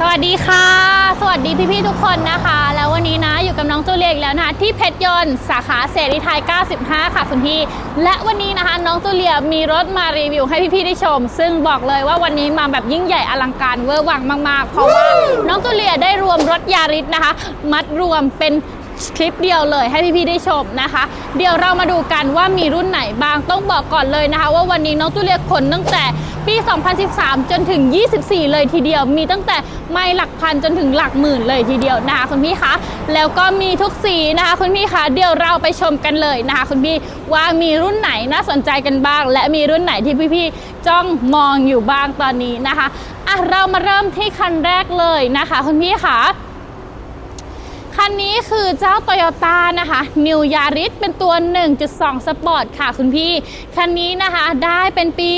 สวัสดีค่ะ สวัสดีพี่ๆทุกคนนะคะ แล้ววันนี้นะอยู่กับน้องจูเลียอีกแล้วนะคะที่เพชรยนต์สาขาเสรีไทย 95 ค่ะคุณพี่ และวันนี้นะคะน้องจูเลียมีรถมารีวิวให้พี่ๆได้ชม ซึ่งบอกเลยว่าวันนี้มาแบบยิ่งใหญ่อลังการเวอร์วังมากๆ เพราะว่าน้องจูเลียได้รวมรถยาริสนะคะ มัดรวมเป็น คลิปเดียวเลยให้พี่ๆได้ชมนะคะ เดี๋ยวเรามาดูกันว่ามีรุ่นไหนบ้างต้องบอกก่อนเลยนะคะ ว่าวันนี้น้องตุเลียขนตั้งแต่ปี 2013 จนถึง 24 เลยทีเดียว มีตั้งแต่ไม่หลักพันจนถึงหลักหมื่นเลยทีเดียวนะคะคุณพี่คะ แล้วก็มีทุกสีนะคะคุณพี่คะเดี๋ยวเราไปชมกันเลยนะคะคุณพี่ว่ามีรุ่นไหนน่าสนใจกันบ้าง และมีรุ่นไหนที่พี่ๆจ้องมองอยู่บ้างตอนนี้นะคะอะเรามาเริ่มที่คันแรกเลยนะคะคุณพี่คะ นนี้คือเจ้า Toyota นะคะ New Yaris เป็นตัว 1.2 Sport ค่ะคุณพี่ คันนี้นะคะได้เป็นปี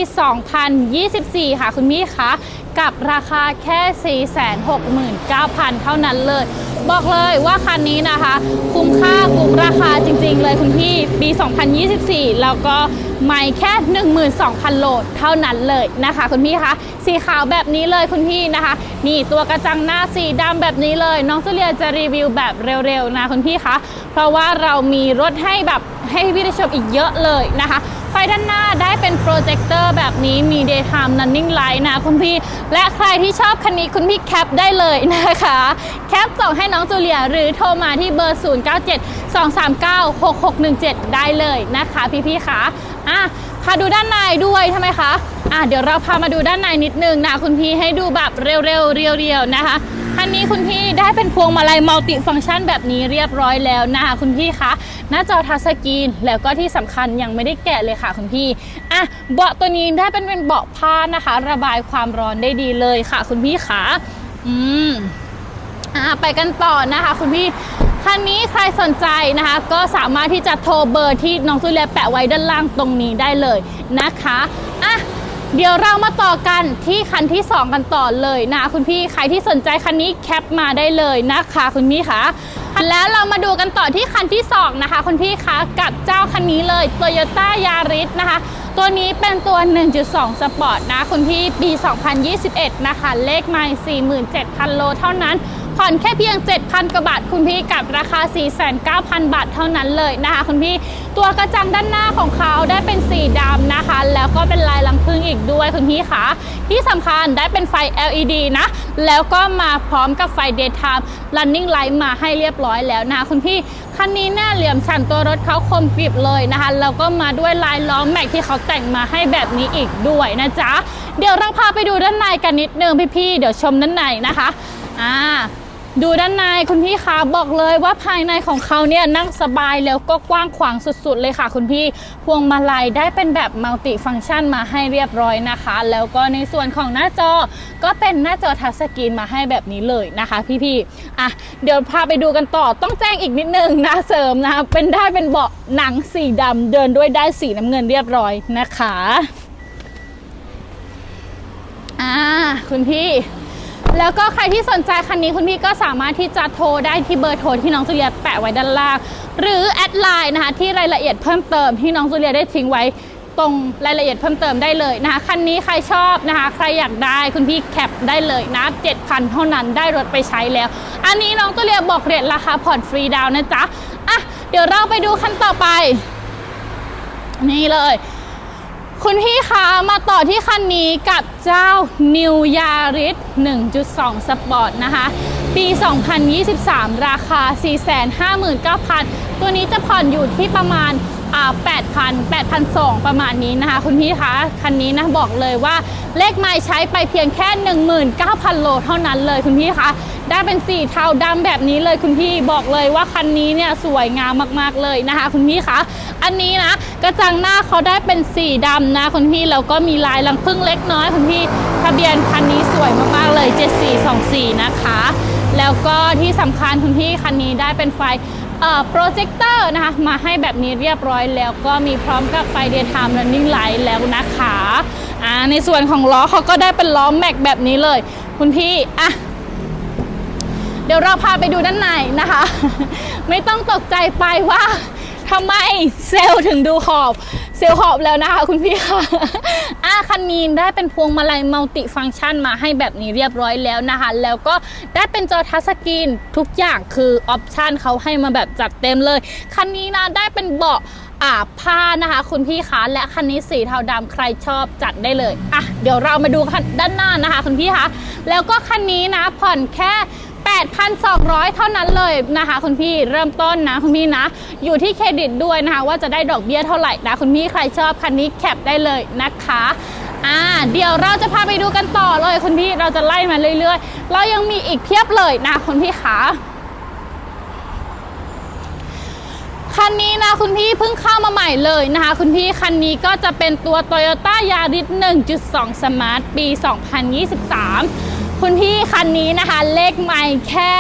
2024 ค่ะคุณพี่คะกับราคาแค่ 469,000 เท่านั้นเลย บอกเลยว่าคันนี้นะคะ คุ้มค่าคุ้มราคาจริงๆเลยคุณพี่ ปี 2024 แล้วก็ไม่แค่ 12,000 โหลดเท่านั้นเลยนะคะ คุณพี่คะ สีขาวแบบนี้เลยคุณพี่นะคะ นี่ตัวกระจังหน้าสีดำแบบนี้เลย น้องจุเลียจะรีวิวแบบเร็วๆนะคุณพี่คะ เพราะว่าเรามีรถให้แบบให้พี่ได้ชมอีกเยอะเลยนะคะ ด้านหน้าได้เป็นโปรเจคเตอร์แบบนี้มี daytime running light นะคุณพี่ และใครที่ชอบคันนี้คุณพี่แคปได้เลยนะคะ แคปส่งให้น้องจูเลียหรือโทรมาที่เบอร์ 097 239 6617 ได้เลยนะคะพี่ๆคะอะพาดูด้านในด้วยทำไมคะอะเดี๋ยวเราพามาดูด้านในนิดนึงนะคุณพี่ให้ดูแบบเร็วๆเรียวๆนะคะ คันนี้คุณพี่ได้เป็นพวงมาลัยมัลติฟังก์ชันแบบนี้เรียบร้อยแล้วนะคะคุณพี่คะ หน้าจอทัชสกรีน แล้วก็ที่สำคัญยังไม่ได้แกะเลยค่ะคุณพี่อะเบาะตัวนี้ได้เป็นเป็นเบาะผ้านะคะ ระบายความร้อนได้ดีเลยค่ะ คุณพี่คะอืมอ่าไปกันต่อนะคะ คุณพี่คันนี้ใครสนใจนะคะ ก็สามารถที่จะโทรเบอร์ที่น้องตุเลียแปะไว้ด้านล่างตรงนี้ได้เลยนะคะ เดี๋ยวเรามาต่อกันที่คันที่ 2 กันต่อเลยนะคุณพี่ใครที่สนใจคันนี้แคปมาได้เลยนะคะคุณพี่คะแล้วเรามาดูกันต่อที่คันที่สองนะคะคุณพี่คะกับเจ้าคันนี้เลย Toyota Yaris นะคะ ตัวนี้เป็นตัว 1.2 สปอร์ตนะคุณพี่ปี 2021 นะคะ เลขไมล์47,000 โลเท่านั้น ผ่อนแค่เพียง 7,000กว่าบาทคุณพี่กับราคา 49,000 บาทเท่านั้นเลยนะคะคุณพี่ตัวกระจังด้านหน้าของเขาได้เป็นสีดำนะคะ แล้วก็เป็นลายลังพึ่งอีกด้วยคุณพี่คะที่สำคัญได้เป็นไฟ LED นะ แล้วก็มาพร้อมกับไฟ daytime running light มาให้เรียบร้อยแล้วนะคะคุณพี่คันนี้หน้าเหลี่ยมฉันตัวรถเขาคมกริบเลยนะคะ แล้วก็มาด้วยลายล้อมแม็กที่เขาแต่งมาให้แบบนี้อีกด้วยนะจ๊ะ เดี๋ยวเราพาไปดูด้านในกันนิดนึงพี่ๆเดี๋ยวชมด้านในนะคะอ่า ดูด้านในคุณพี่คะบอกเลยว่าภายในของเขาเนี่ยนั่งสบายแล้วก็กว้างขวางสุดๆเลยค่ะ คุณพี่พวงมาลัยได้เป็นแบบมัลติฟังก์ชันมาให้เรียบร้อยนะคะ แล้วก็ในส่วนของหน้าจอก็เป็นหน้าจอทัชสกรีนมาให้แบบนี้เลยนะคะ พี่ๆอะเดี๋ยวพาไปดูกันต่อต้องแจ้งอีกนิดนึงนะเสริมนะคะเป็นได้เป็นเบาะหนังสีดำเดินด้วยได้สีน้ำเงินเรียบร้อยนะคะอ่าคุณพี่ แล้วก็ใครที่สนใจคันนี้คุณพี่ก็สามารถที่จะโทรได้ที่เบอร์โทรที่น้องจูเลียแปะไว้ด้านล่าง หรือแอดไลน์นะคะที่รายละเอียดเพิ่มเติมที่น้องจูเลียได้ทิ้งไว้ตรงรายละเอียดเพิ่มเติมได้เลยนะคะคันนี้ใครชอบนะคะ ใครอยากได้คุณพี่แคปได้เลยนะ7,000 เท่านั้นได้รถไปใช้แล้ว อันนี้น้องจูเลียบอกเรทราคาผ่อนฟรีดาวน์นะจ๊ะอะเดี๋ยวเราไปดูคันต่อไป นี่เลย คุณพี่คะมาต่อที่คันนี้กับเจ้า New Yaris 1.2 Sport นะคะ ปี 2023 ราคา 459,000 ตัวนี้จะผ่อนอยู่ที่ประมาณ8,000 8,200 ประมาณนี้นะคะ คุณพี่คะคันนี้นะบอกเลยว่าเลขไม้ใช้ไปเพียงแค่ 19,000 โลเท่านั้นเลยคุณพี่คะ ได้เป็นสีเทาดำแบบนี้เลยคุณพี่บอกเลยว่าคันนี้เนี่ยสวยงามมากๆเลยนะคะ คุณพี่คะอันนี้นะกระจังหน้าเขาได้เป็นสีดำนะคุณพี่แล้วก็มีลายลังพึ่งเล็กน้อยคุณพี่ทะเบียนคันนี้สวยมากๆเลย 7424 นะคะ แล้วก็ที่สำคัญคุณพี่คันนี้ได้เป็นไฟโปรเจคเตอร์นะคะมาให้แบบนี้เรียบร้อยแล้วก็มีพร้อมกับไฟ daytime running light แล้วนะคะในส่วนของล้อเขาก็ได้เป็นล้อแม็กแบบนี้เลย คุณพี่อะ ดี๋ยวเราพาไปดูด้านในนะคะ ไม่ต้องตกใจไปว่าทำไมเซลถึงดูขอบ เซลขอบแล้วนะคะคุณพี่ค่ะอะคันนี้ได้เป็นพวงมาลัยมัลติฟังก์ชันมาให้แบบนี้เรียบร้อยแล้วนะคะ แล้วก็ได้เป็นจอทัชสกรีนทุกอย่างคือออปชันเขาให้มาแบบจัดเต็มเลย คันนี้นะได้เป็นเบาะ อ่าผ้านะคะ คุณพี่คะและคันนี้สีเทาดำใครชอบจัดได้เลยอะเดี๋ยวเรามาดูคันด้านหน้านะคะ คุณพี่คะแล้วก็คันนี้นะผ่อนแค่ 8,200 เท่านั้นเลยนะคะ คุณพี่เริ่มต้นนะคุณพี่นะ อยู่ที่เครดิตด้วยนะคะ ว่าจะได้ดอกเบี้ยเท่าไหร่นะคุณพี่ใครชอบคันนี้แคปได้เลยนะคะอ่าเดี๋ยวเราจะพาไปดูกันต่อเลยคุณพี่เราจะไล่มาเรื่อยๆ เรายังมีอีกเพียบเลยนะคุณพี่ขา คันนี้นะคุณพี่เพิ่งเข้ามาใหม่เลยนะคะ คุณพี่คันนี้ก็จะเป็นตัว Toyota Yaris 1.2 Smart ปี 2023 คุณพี่คันนี้นะคะ เลขไม่แค่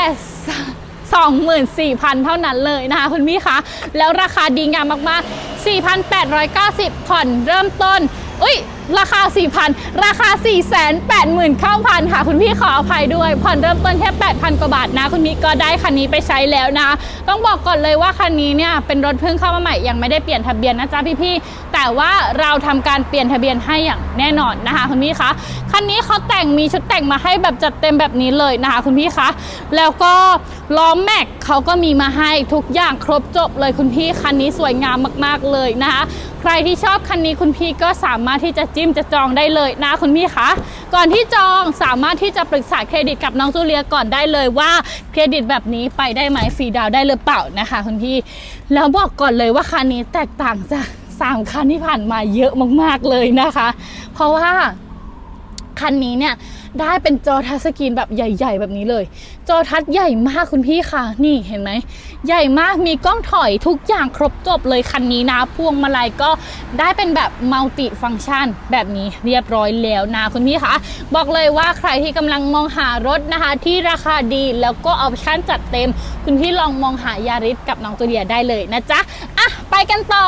24,000 เท่านั้นเลยนะคะ คุณพี่คะแล้วราคาดีงามมากๆ 4,890 ผ่อนเริ่มต้น อุ้ย ราคา 4,000 ราคา 489,000 ค่ะ คุณพี่ขออภัยด้วย ผ่อนเริ่มต้นแค่ 8,000 กว่าบาทนะ คุณพี่ก็ได้คันนี้ไปใช้แล้วนะ ต้องบอกก่อนเลยว่าคันนี้เนี่ยเป็นรถเพิ่งเข้ามาใหม่ ยังไม่ได้เปลี่ยนทะเบียนนะจ๊ะพี่ๆแต่ว่าเราทำการเปลี่ยนทะเบียนให้อย่างแน่นอนนะคะคุณพี่คะคันนี้เขาแต่งมีชุดแต่งมาให้แบบจัดเต็มแบบนี้เลยนะคะคุณพี่คะ แล้วก็ล้อแม็กเขาก็มีมาให้ทุกอย่างครบจบเลยคุณพี่คันนี้สวยงามมากๆเลยนะคะ ใครที่ชอบคันนี้คุณพี่ก็สามารถที่จะจิ้มจะจองได้เลยนะคุณพี่คะก่อนที่จองสามารถที่จะปรึกษาเครดิตกับน้องจูเลียก่อนได้เลยว่าเครดิตแบบนี้ไปได้ไหมฟรีดาวได้หรือเปล่านะคะคุณพี่ แล้วบอกก่อนเลยว่าคันนี้แตกต่างจากสามคันที่ผ่านมาเยอะมากๆเลยนะคะ เพราะว่า คันนี้เนี่ยได้เป็นจอทัชสกรีนแบบใหญ่ ๆ แบบนี้เลย จอทัชใหญ่มากคุณพี่ค่ะ นี่เห็นไหม ใหญ่มากมีกล้องถอยทุกอย่างครบจบเลยคันนี้นะ พวงมาลัยก็ได้เป็นแบบมัลติฟังก์ชัน แบบนี้เรียบร้อยแล้วนะคุณพี่คะบอกเลยว่าใครที่กำลังมองหารถนะคะ ที่ราคาดีแล้วก็ออปชั่นจัดเต็ม คุณพี่ลองมองหายาริสกับน้องตัวเดียได้เลยนะจ๊ะอะไปกันต่อ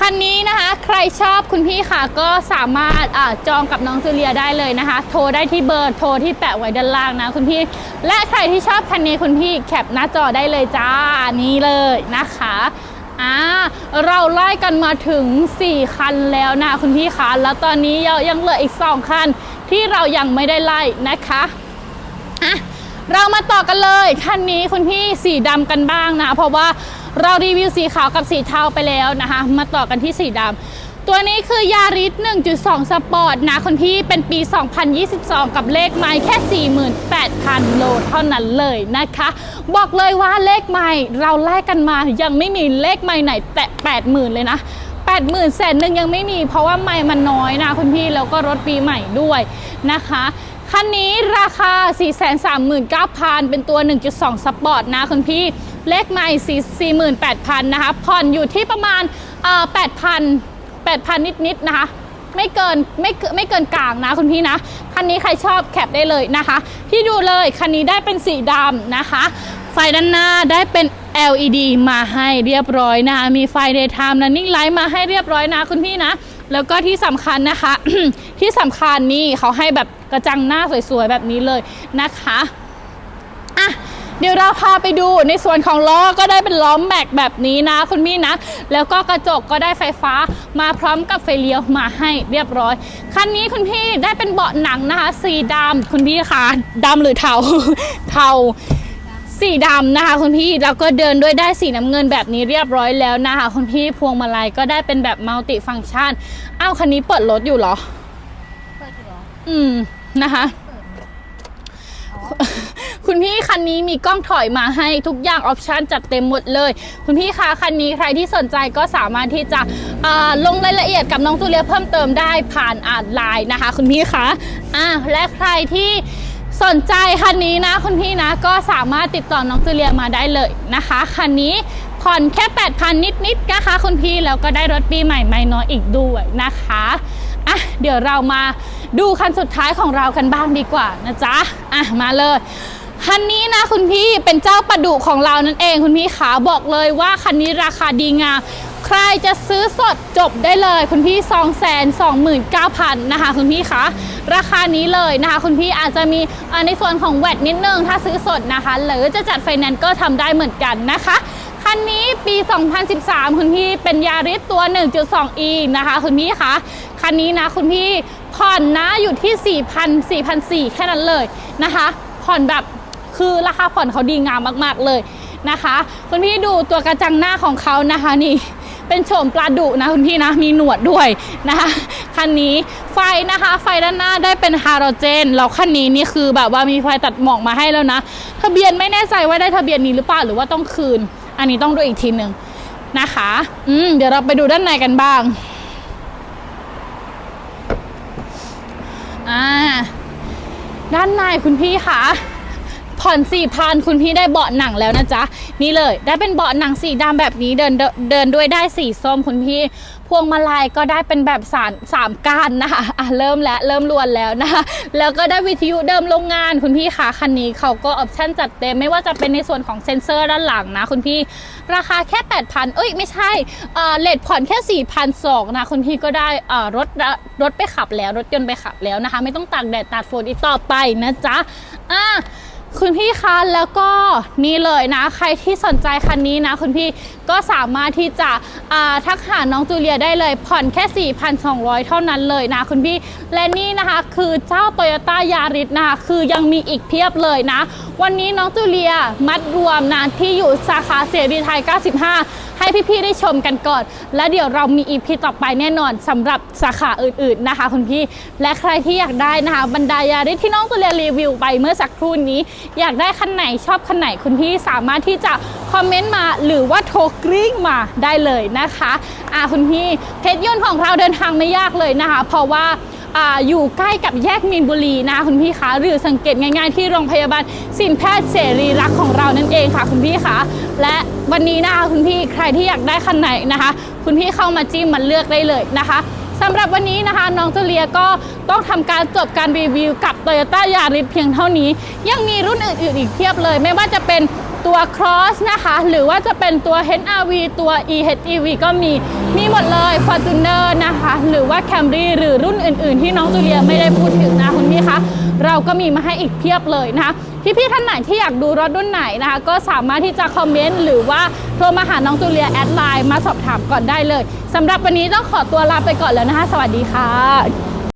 คันนี้นะคะใครชอบคุณพี่ค่ะก็สามารถอจองกับน้องจูเลียได้เลยนะคะ โทรได้ที่เบอร์โทรที่แปะไว้ด้านล่างนะคุณพี่ และใครที่ชอบคันนี้คุณพี่แคปหน้าจอได้เลยจ้านี่เลยนะคะอ่าเราไล่กันมาถึง 4 คันแล้วนะคุณพี่คะแล้วตอนนี้เรายังเหลืออีก 2 คันที่เรายังไม่ได้ไล่นะคะอะเรามาต่อกันเลยคันนี้คุณพี่สีดำกันบ้างนะ เพราะว่า เรารีวิวสีขาวกับสีเทาไปแล้วนะคะ มาต่อกันที่สีดำตัวนี้คือยาริส1.2 สปอร์ตนะคุณพี่เป็นปี 2022 กับเลขไม้แค่ 48,000 โลเท่านั้นเลยนะคะ บอกเลยว่าเลขไม้เราไล่กันมายังไม่มีเลขไม้ไหนแตะ 80,000 เลยนะ80,000แสนหนึ่งยังไม่มีเพราะว่าไม้มันน้อยนะคุณพี่แล้วก็รถปีใหม่ด้วยนะคะคันนี้ราคา 439,000 เป็นตัว 1.2 สปอร์ตนะคุณพี่ เลขใหม่ 48,000 นะคะผ่อนอยู่ที่ประมาณ8,000 8,000 นิดๆนะคะไม่เกินไม่เกินไม่เกินกลางนะคุณพี่นะ คันนี้ใครชอบแคปได้เลยนะคะ พี่ดูเลยคันนี้ได้เป็นสีดำนะคะ ไฟด้านหน้าได้เป็น LED มาให้เรียบร้อยนะคะมีไฟ daytime running light มาให้เรียบร้อยนะคุณพี่นะ แล้วก็ที่สำคัญนะคะ ที่สำคัญนี่เขาให้แบบกระจังหน้าสวยๆแบบนี้เลยนะคะ เดี๋ยวเราพาไปดูในส่วนของล้อก็ได้เป็นล้อแม็กแบบนี้นะคุณพี่นะ แล้วก็กระจกก็ได้ไฟฟ้ามาพร้อมกับไฟเลี้ยวมาให้เรียบร้อย คันนี้คุณพี่ได้เป็นเบาะหนังนะคะ สีดำคุณพี่คะดำหรือเทา เทาสีดำนะคะคุณพี่แล้วก็เดินด้วยได้สีน้ำเงินแบบนี้เรียบร้อยแล้วนะคะคุณพี่พวงมาลัยก็ได้เป็นแบบมัลติฟังก์ชันอ้าวคันนี้เปิดรถอยู่เหรอ เปิดอยู่เหรอ อืมนะคะ คุณพี่คันนี้มีกล้องถอยมาให้ทุกอย่างออปชันจัดเต็มหมดเลย คุณพี่คะคันนี้ใครที่สนใจก็สามารถที่จะลงรายละเอียดกับน้องตูเลียเพิ่มเติมได้ผ่านอ่านไลน์นะคะ คุณพี่คะอ่าและใครที่สนใจคันนี้นะคุณพี่นะก็สามารถติดต่อน้องตูเลียมาได้เลยนะคะคันนี้ผ่อนแค่ 8,000 นิดๆนะคะคุณพี่แล้วก็ได้รถปีใหม่ไม่น้อยอีกด้วยนะคะอะเดี๋ยวเรามาดูคันสุดท้ายของเรากันบ้างดีกว่านะจ๊ะอะมาเลย คันนี้นะคุณพี่เป็นเจ้าประดุของเรานั่นเองคุณพี่ขาบอกเลยว่าคันนี้ราคาดีงามใครจะซื้อสดจบได้เลย คุณพี่ 2 2 9 0 0 0นะคะคุณพี่คะราคานี้เลยนะคะคุณพี่อาจจะมีในส่วนของแวดนิดนึงถ้าซื้อสดนะคะ หรือจะจัดไฟแนนซ์ก็ทำได้เหมือนกันนะคะครคันนี้ปี 2013 คุณพี่เป็นยาริสตัว 1.2e นะคะ คุณพี่คะคันนี้นะคุณพี่ผ่อนนะอยู่ที่ 4,000 4,400แค่นั้นเลยนะคะผ่อนแบบ คือราคาผ่อนเขาดีงามมาก ๆเลยนะคะคุณพี่ดูตัวกระจังหน้าของเขานะคะนี่เป็นโฉมปลาดุนะคุณพี่นะมีหนวดด้วยนะคะคันนี้ไฟนะคะไฟด้านหน้าได้เป็นฮาโลเจนแล้วคันนี้นี่คือแบบว่ามีไฟตัดหมอกมาให้แล้วนะทะเบียนไม่แน่ใจว่าได้ทะเบียนนี้หรือเปล่าหรือว่าต้องคืน อันนี้ต้องดูอีกทีหนึ่งนะคะอืมเดี๋ยวเราไปดูด้านในกันบ้างอ่าด้านในคุณพี่คะ ผ่อนสี่พันคุณพี่ได้เบาะหนังแล้วนะจ๊ะ นี่เลย ได้เป็นเบาะหนังสีดำแบบนี้เดินเดินด้วยได้สีส้มคุณพี่ พวงมาลัยก็ได้เป็นแบบสามสามก้านนะคะอะเริ่มแล้วเริ่มรวนแล้วนะคะแล้วก็ได้วิทยุเดิมโรงงานคุณพี่คะคันนี้เขาก็ออปชั่นจัดเต็มไม่ว่าจะเป็นในส่วนของเซ็นเซอร์ด้านหลังนะคุณพี่ราคาแค่ 8,000 เอ้ยไม่ใช่เออเลทผ่อนแค่4,200นะคุณพี่ก็ได้เอ่อรถรถไปขับแล้วรถยนต์ไปขับแล้วนะคะ ไม่ต้องตากแดดตากฝนอีกต่อไปนะจ๊ะอะ คุณพี่คะแล้วก็นี่เลยนะ ใครที่สนใจคันนี้นะ คุณพี่ก็สามารถที่จะทักหาน้องจูเลียได้เลย ผ่อนแค่ 4,200 เท่านั้นเลยนะ คุณพี่ และนี่นะคะคือเจ้า t o y ยต้ายาริสนะคะคือยังมีอีกเพียบเลยนะ วันนี้น้องจูเลียมัดรวมนะที่อยู่สาขาเสรีไทย 95 ให้พี่ๆได้ชมกันก่อน และเดี๋ยวเรามีอีพีต่อไปแน่นอนสำหรับสาขาอื่นๆนะคะคุณพี่ และใครที่อยากได้นะคะบรรดายาริที่น้องตัวเรียรีวิวไปเมื่อสักครู่นี้ อยากได้คันไหนชอบคันไหนคุณพี่สามารถที่จะคอมเมนต์มาหรือว่าโทรกริ้งมาได้เลยนะคะอ่าคุณพี่เพชรยนต์ของเราเดินทางไม่ยากเลยนะคะ เพราะว่า อยู่ใกล้กับแยกมีนบุรีนะคุณพี่คะหรือสังเกตง่ายๆที่โรงพยาบาลสินแพทย์เสรีรักของเรานั่นเองค่ะ คุณพี่คะและวันนี้นะคะคุณพี่ใครที่อยากได้คันไหนนะคะ คุณพี่เข้ามาจิ้มมันเลือกได้เลยนะคะสำหรับวันนี้นะคะ น้องเจเลียก็ต้องทำการจบการรีวิวกับ Toyota Yaris เพียงเท่านี้ ยังมีรุ่นอื่นๆอีกเพียบเลย ไม่ว่าจะเป็น ตัว Cross นะคะ หรือว่าจะเป็นตัว HRV ตัว EHEV ก็มี มีหมดเลย Fortuner นะคะ หรือว่า Camry หรือรุ่นอื่น ๆ ที่น้องจูเลียไม่ได้พูดถึงนะคุณพี่คะ เราก็มีมาให้อีกเพียบเลยนะคะ พี่ๆท่านไหนที่อยากดูรถรุ่นไหนนะคะ ก็สามารถที่จะคอมเมนต์หรือว่าโทรมาหาน้องจูเลียแอดไลน์มาสอบถามก่อนได้เลยสำหรับวันนี้ต้องขอตัวลาไปก่อนแล้วนะคะ สวัสดีค่ะ